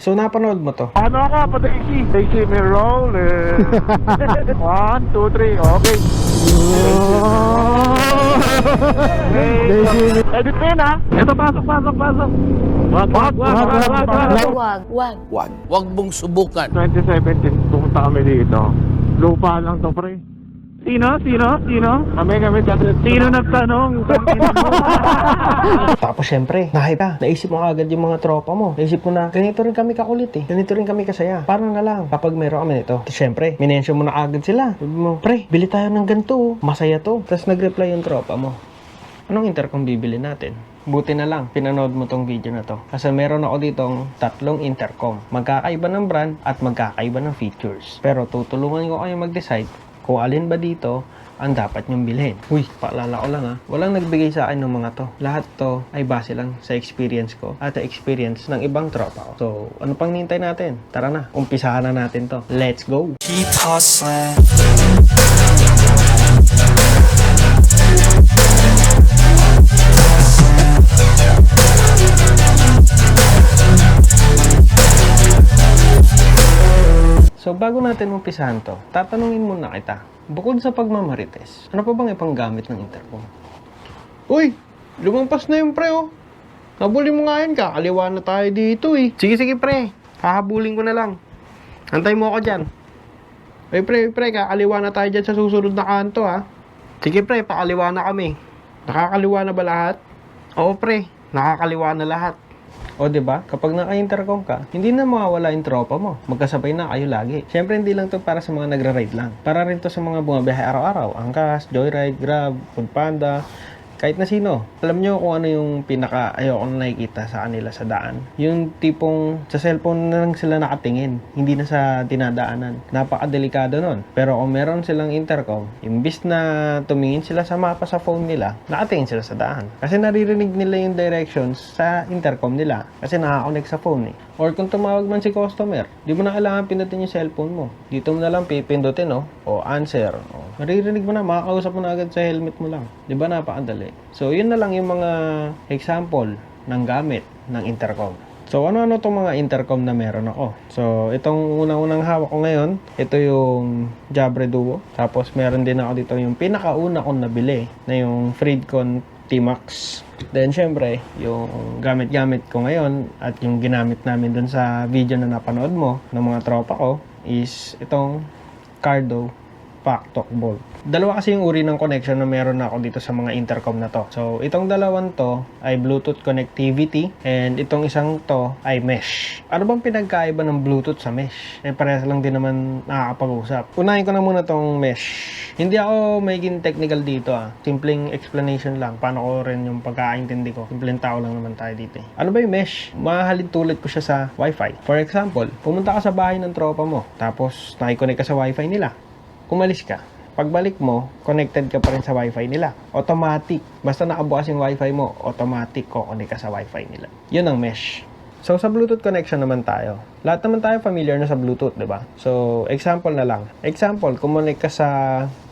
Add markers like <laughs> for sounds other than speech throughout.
So, napanood mo to? Ano ka pa Daisy? Daisy may roll eh. <laughs> One, two, three, okay. Daisy. Edit mo yun ha. Ito, pasok, pasok, pasok. Wag, wag, wag, wag, wag, wag. Wag, wag. Wag. Wag mong subukan. 2017, pumunta kami dito. Lupa lang to, pre. Sino? Sino? Sino? Kami, kami. Sino nagtanong? <laughs> Tapos syempre, nahype ka. Naisip mo agad yung mga tropa mo. Naisip mo na, ganito rin kami kakulit eh. Ganito rin kami kasaya. Parang na lang, kapag meron kami nito. Syempre, minensyon mo na agad sila. Sabi mo, pre, bili tayo ng ganito. oh. Masaya to. Tapos nag-reply yung tropa mo. Anong intercom bibili natin? Buti na lang, pinanood mo tong video na to. Kasi meron ako ditong tatlong intercom. Magkakaiba ng brand at magkakaiba ng features. Pero tutulungan ko kayo mag-decide kung alin ba dito ang dapat nyong bilhin. Uy, paalala ko lang ha. Walang nagbigay sa akin ng mga to. Lahat to ay base lang sa experience ko at experience ng ibang tropa ko. So, ano pang nintay natin? Tara na, umpisahan na natin to. Let's go! keep hustling. So, bago natin umpisahan to, tatanungin muna kita. Bukod sa pagmamarites, ano pa bang ipanggamit ng intercom? Uy! Lumampas na yung pre, oh! Nabuli mo nga yan, kakaliwa na tayo dito, eh. Sige, sige, pre. Hahabulin ko na lang. Antay mo ako dyan. Uy, pre, uy, pre, kakaliwa na tayo dyan sa susunod na kanto, ha? Sige, pre, pakaliwa na kami. Nakakaliwa na ba lahat? Oo, pre. Nakakaliwa na lahat. O, ba? Kapag naka-intercom ka, hindi na mawawala yung tropa mo. Magkasabay na kayo lagi. Siyempre, hindi lang to para sa mga nagra-ride lang. Para rin to sa mga bumabiyahe araw-araw. Angkas, Joyride, Grab, Foodpanda, kahit na sino. Alam nyo kung ano yung pinaka ayoko na nakikita sa kanila sa daan. Yung tipong sa cellphone na lang sila nakatingin, hindi na sa dinadaanan. Napakadelikado nun. Pero kung meron silang intercom, imbis na tumingin sila sa mapa sa phone nila, nakatingin sila sa daan. Kasi naririnig nila yung directions sa intercom nila. Kasi nakakonect sa phone eh. Or kung tumawag man si customer, di mo na kailangan pindutin yung cellphone mo. Dito mo na lang pipindutin, no? O answer. O, maririnig mo na, makakausap mo na agad sa helmet mo lang. Di ba napakadali? So, yun na lang yung mga example ng gamit ng intercom. So, ano-ano itong mga intercom na meron ako? So, itong unang-unang hawak ko ngayon, ito yung Jabre Duo. Tapos, meron din ako dito yung pinakauna kong nabili na yung Freedcon T-Max. Then, syempre, yung gamit-gamit ko ngayon at yung ginamit namin dun sa video na napanood mo ng mga tropa ko is itong Cardo Pack-Talk Bolt. Dalawa kasi yung uri ng connection na meron na ako dito sa mga intercom na to. So, itong dalawang to ay Bluetooth connectivity and itong isang to ay mesh. Ano bang pinagkaiba ng Bluetooth sa mesh? Eh, parehas lang din naman nakakapag-usap. Unahin ko na muna tong mesh. Hindi ako magiging technical dito ah. Simpleng explanation lang. Paano ko rin yung pagkakaintindi ko. Simpleng tao lang naman tayo dito eh. Ano ba yung mesh? Mahalin tulad ko siya sa wifi. For example, pumunta ka sa bahay ng tropa mo. Tapos, nakikonnect ka sa wifi nila umalis ka, pagbalik mo, connected ka pa rin sa wifi nila. Automatic. Basta nakabukas yung wifi mo, automatic ko-connect ka sa wifi nila. Yun ang mesh. So, sa Bluetooth connection naman tayo. Lahat naman tayo familiar na sa Bluetooth, di ba? So, example na lang. Example, kumunik ka sa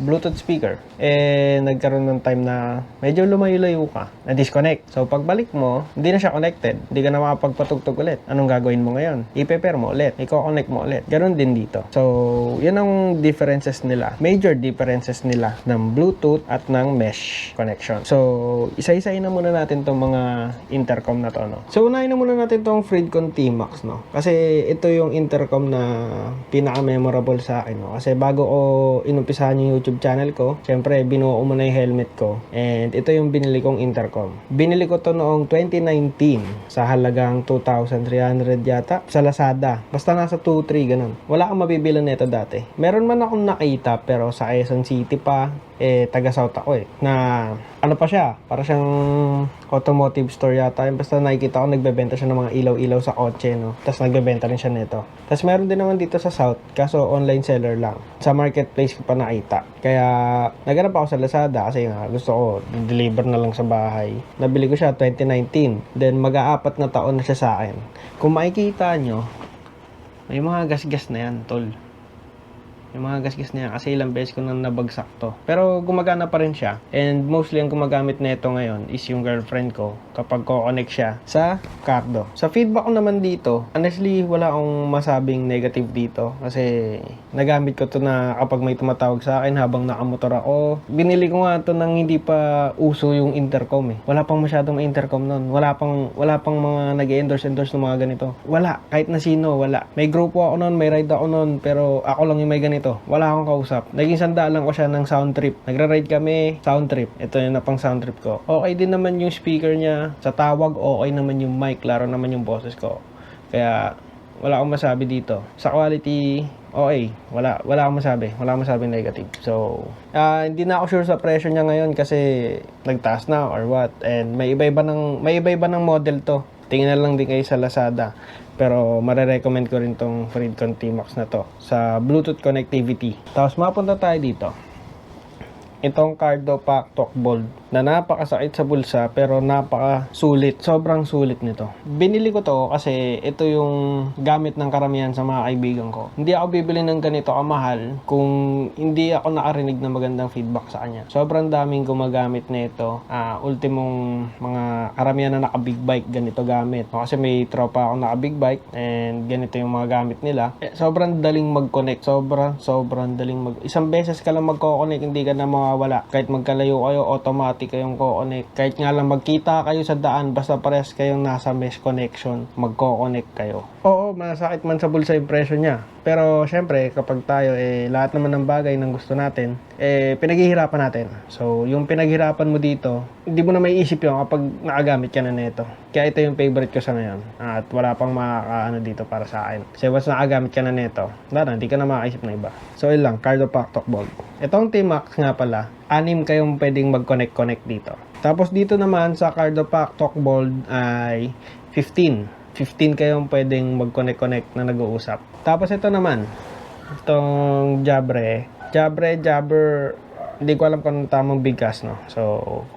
Bluetooth speaker. Eh, nagkaroon ng time na medyo lumayo-layo ka. Na-disconnect. So, pagbalik mo, hindi na siya connected. Hindi ka na makapagpatugtog ulit. Anong gagawin mo ngayon? I-pair mo ulit. I-connect mo ulit. Ganon din dito. So, yun ang differences nila. Major differences nila ng Bluetooth at ng mesh connection. So, isa-isahin na muna natin tong mga intercom na to, no? So, unahin na muna natin tong Freedcon T-Max, no? Kasi ito yung intercom na pinaka-memorable sa akin, no? Kasi bago ko inumpisahan yung YouTube channel ko, syempre, binuo ko muna yung helmet ko. And ito yung binili kong intercom. Binili ko to noong 2019 sa halagang 2,300 yata sa Lazada. Basta nasa 2-3 ganun. Wala kang mabibili nito dati. Meron man akong nakita pero sa Quezon City pa, eh, taga South ako eh. Na, ano pa siya, para siyang automotive store yata. Yung Basta nakikita ko, nagbebenta siya ng mga ilaw-ilaw sa kotse, no? Tapos nagbebenta rin siya nito. Tapos meron din naman dito sa South, kaso online seller lang. Sa marketplace ko pa nakita. Kaya, naganap ako sa Lazada kasi nga, gusto ko, deliver na lang sa bahay. Nabili ko siya 2019. Then, mag-aapat na taon na siya sa akin. Kung makikita nyo, may mga gas-gas na yan, tol. Yung mga gasgas niya kasi ilang beses ko nang nabagsak to. Pero gumagana pa rin siya. And mostly ang gumagamit nito ngayon is yung girlfriend ko kapag ko-connect siya sa Cardo. Sa feedback ko naman dito, honestly wala akong masabing negative dito kasi nagamit ko to na kapag may tumatawag sa akin habang nakamotor ako. Binili ko nga to nang hindi pa uso yung intercom eh. Wala pang masyadong intercom noon. Wala pang wala pang mga nag-endorse endorse ng mga ganito. Wala, kahit na sino, wala. May grupo ako noon, may ride ako noon, pero ako lang yung may ganito. Wala akong kausap. Naging sanda lang ko siya ng sound trip. Nagra-ride kami, sound trip. Ito yung na pang sound trip ko. Okay din naman yung speaker niya. Sa tawag, okay naman yung mic. Laro naman yung boses ko. Kaya, wala akong masabi dito. Sa quality, okay. Wala, wala akong masabi. Wala akong masabi negative. So, ah, hindi na ako sure sa presyo niya ngayon kasi nagtaas na or what. And may iba-iba ng, may iba-iba ng model to. Tingnan na lang din kayo sa Lazada. Pero marerecommend ko rin tong Freedcon T-Max na to sa Bluetooth connectivity. Tapos mapunta tayo dito. Itong Cardo Pack Talk Bold na napakasakit sa bulsa pero napaka sulit. Sobrang sulit nito. Binili ko to kasi ito yung gamit ng karamihan sa mga kaibigan ko. Hindi ako bibili ng ganito kamahal kung hindi ako nakarinig ng magandang feedback sa kanya. Sobrang daming gumagamit nito. Ah, ultimong mga karamihan na naka big bike ganito gamit. Kasi may tropa ako naka big bike and ganito yung mga gamit nila. Eh, sobrang daling mag-connect. Sobrang sobrang daling mag Isang beses ka lang magko-connect, hindi ka na mawawala. Kahit magkalayo kayo, automatic kayong ko-connect. Kahit nga lang magkita kayo sa daan, basta pares kayong nasa mesh connection, magko-connect kayo. Oo, masakit man sa bulsa yung presyo niya. Pero syempre, kapag tayo, eh, lahat naman ng bagay ng gusto natin, eh, pinaghihirapan natin. So, yung pinaghirapan mo dito, hindi mo na may isip yun kapag nakagamit ka na nito. Kaya ito yung favorite ko sa ngayon. At wala pang makakaano dito para sa akin. Kasi once nakagamit ka na nito, wala na, hindi ka na makaisip na iba. So, yun lang, Cardo Pack Talk Bold. Itong T-Max nga pala, anim kayong pwedeng mag-connect-connect dito. Tapos dito naman sa Cardo Pack Talk Bold ay 15. 15 kayong pwedeng mag-connect-connect na nag-uusap. Tapos ito naman, itong Jabre. Jabre, Jabber, hindi ko alam kung tamang bigkas, no? So,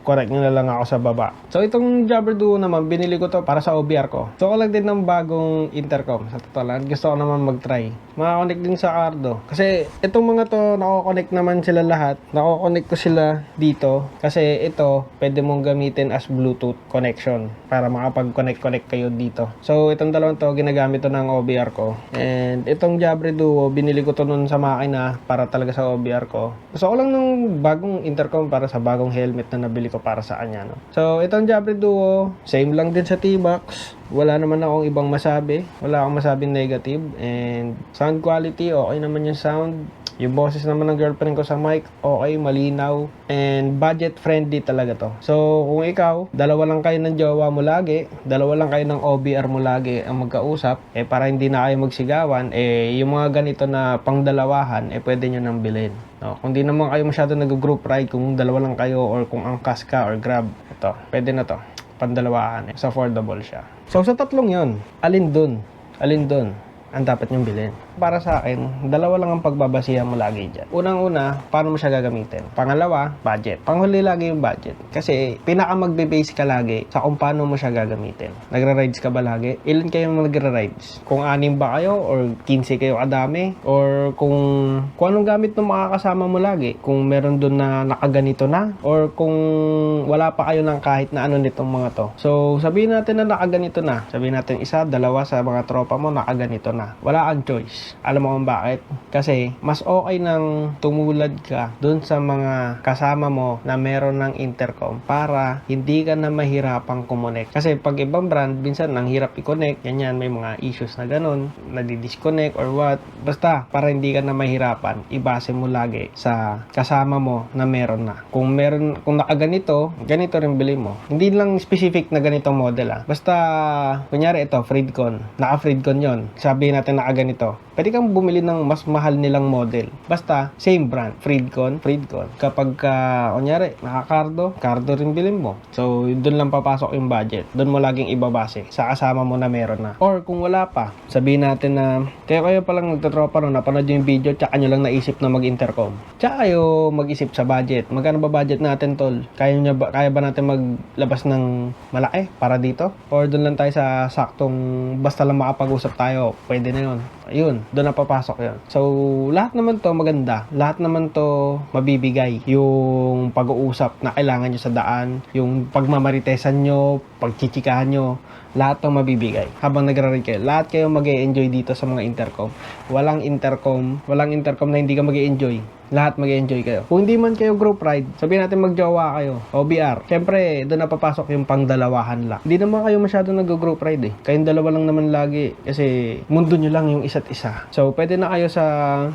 correct nyo na lang ako sa baba. So, itong Jabber Duo naman, binili ko to para sa OBR ko. So, ko lang din ng bagong intercom. Sa totoo lang, gusto ko naman mag-try. Makakonect din sa Cardo. Kasi, itong mga to, nako-connect naman sila lahat. Nako-connect ko sila dito. Kasi, ito, pwede mong gamitin as Bluetooth connection para makapag-connect-connect kayo dito. So, itong dalawang to, ginagamit to ng OBR ko. And, itong Jabber Duo, binili ko to nun sa makina para talaga sa OBR ko. Gusto ko lang ng bagong intercom para sa bagong helmet na nabili ko para sa kanya. No? So, itong Jabra Duo, same lang din sa T-Max. Wala naman akong ibang masabi. Wala akong masabing negative. And sound quality, okay naman yung sound. Yung boses naman ng girlfriend ko sa mic, okay, malinaw, and budget friendly talaga to. So, kung ikaw, dalawa lang kayo ng jowa mo lagi, dalawa lang kayo ng OBR mo lagi ang magkausap, eh para hindi na kayo magsigawan, eh yung mga ganito na pangdalawahan, eh pwede nyo nang bilhin. No, kung di naman kayo masyado nag-group ride, kung dalawa lang kayo or kung angkas ka or grab, ito, pwede na to. Pandalawahan, eh. So, affordable siya. So, sa tatlong yon alin dun? Alin dun? ang dapat nyong bilhin. Para sa akin, dalawa lang ang pagbabasihan mo lagi dyan. Unang-una, paano mo siya gagamitin? Pangalawa, budget. Panghuli lagi yung budget. Kasi, pinaka magbe-base ka lagi sa kung paano mo siya gagamitin. Nagra-rides ka ba lagi? Ilan kayo nagra-rides? Kung anim ba kayo? Or 15 kayo kadami? Or kung, kung anong gamit ng makakasama mo lagi? Kung meron doon na nakaganito na? Or kung wala pa kayo ng kahit na ano nitong mga to. So, sabihin natin na nakaganito na. Sabihin natin isa, dalawa sa mga tropa mo nakaganito na. Wala kang choice. Alam mo kung bakit? Kasi mas okay nang tumulad ka dun sa mga kasama mo na meron ng intercom para hindi ka na mahirapang kumonek. Kasi pag ibang brand, minsan nang hirap i-connect, yan yan, may mga issues na ganun, nadi-disconnect or what. Basta, para hindi ka na mahirapan, ibase mo lagi sa kasama mo na meron na. Kung meron, kung nakaganito, ganito rin bili mo. Hindi lang specific na ganitong model ah. Basta, kunyari ito, Freedcon. Naka-Freedcon yon Sabi natin nakaganito. Pwede kang bumili ng mas mahal nilang model. Basta, same brand. Freedcon, Freedcon. Kapag ka, kunyari, naka-Cardo, Cardo rin bilhin mo. So, doon lang papasok yung budget. Doon mo laging ibabase sa kasama mo na meron na. Or kung wala pa, sabihin natin na, kaya kayo palang nagtatropa no, napanood yung video, tsaka nyo lang naisip na mag-intercom. Tsaka kayo mag-isip sa budget. Magkano ba budget natin, tol? Kaya, nyo ba, kaya ba natin maglabas ng malaki para dito? Or doon lang tayo sa saktong, basta lang makapag-usap tayo, pwede na yun. Ayun, doon na papasok yun. So, lahat naman to maganda. Lahat naman to mabibigay. Yung pag-uusap na kailangan nyo sa daan, yung pagmamaritesan nyo, pagchichikahan nyo, lahat to mabibigay. Habang nagra-ride kayo, lahat kayo mag enjoy dito sa mga intercom. Walang intercom, walang intercom na hindi ka mag enjoy lahat mag enjoy kayo. Kung hindi man kayo group ride, sabihin natin magjowa kayo, OBR. Siyempre, doon na papasok yung pangdalawahan lang. Hindi naman kayo masyado nag-group ride eh. Kayong dalawa lang naman lagi kasi mundo nyo lang yung isa't isa. So, pwede na kayo sa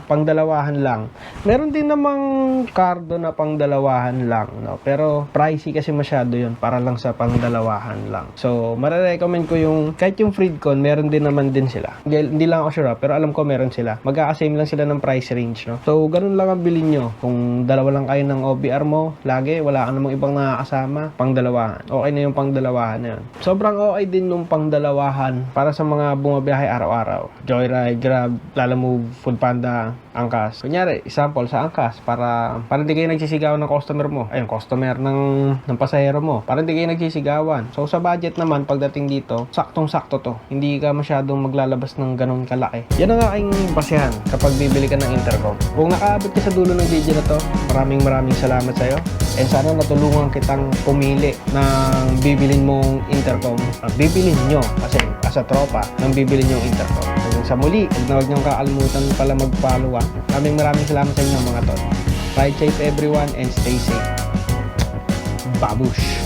pangdalawahan lang. Meron din namang cardo na pangdalawahan lang, no? Pero pricey kasi masyado yun para lang sa pangdalawahan lang. So, marirecommend ko yung kahit yung Freedcon, meron din naman din sila. Hindi, hindi lang ako sure, ah, pero alam ko meron sila. Magkakasame lang sila ng price range, no? So, ganun lang ang bilhin nyo. Kung dalawa lang kayo ng OBR mo, lagi, wala ka namang ibang nakakasama, pangdalawahan. Okay na yung pangdalawahan na yun. Sobrang okay din yung pangdalawahan para sa mga bumabiyahe araw-araw. Joyride, Grab, Lalamove, Foodpanda, Angkas. Kunyari, example sa Angkas, para, para hindi kayo nagsisigawan ng customer mo. Ayun, customer ng, ng pasahero mo. Para hindi kayo nagsisigawan. So, sa budget naman, pagdating dito, saktong-sakto to. Hindi ka masyadong maglalabas ng ganun kalaki. Yan ang aking basehan kapag bibili ka ng intercom. Kung nakaabot ka sa dulo ng video na to, maraming maraming salamat sa'yo. And sana natulungan kitang pumili ng bibilin mong intercom. Uh, bibilin nyo kasi as a tropa ng bibilin yung intercom. Hanggang sa muli, na huwag niyong kakalimutan pala mag-follow ah. Maraming maraming salamat sa inyo mga tol. Ride safe everyone and stay safe. Babush!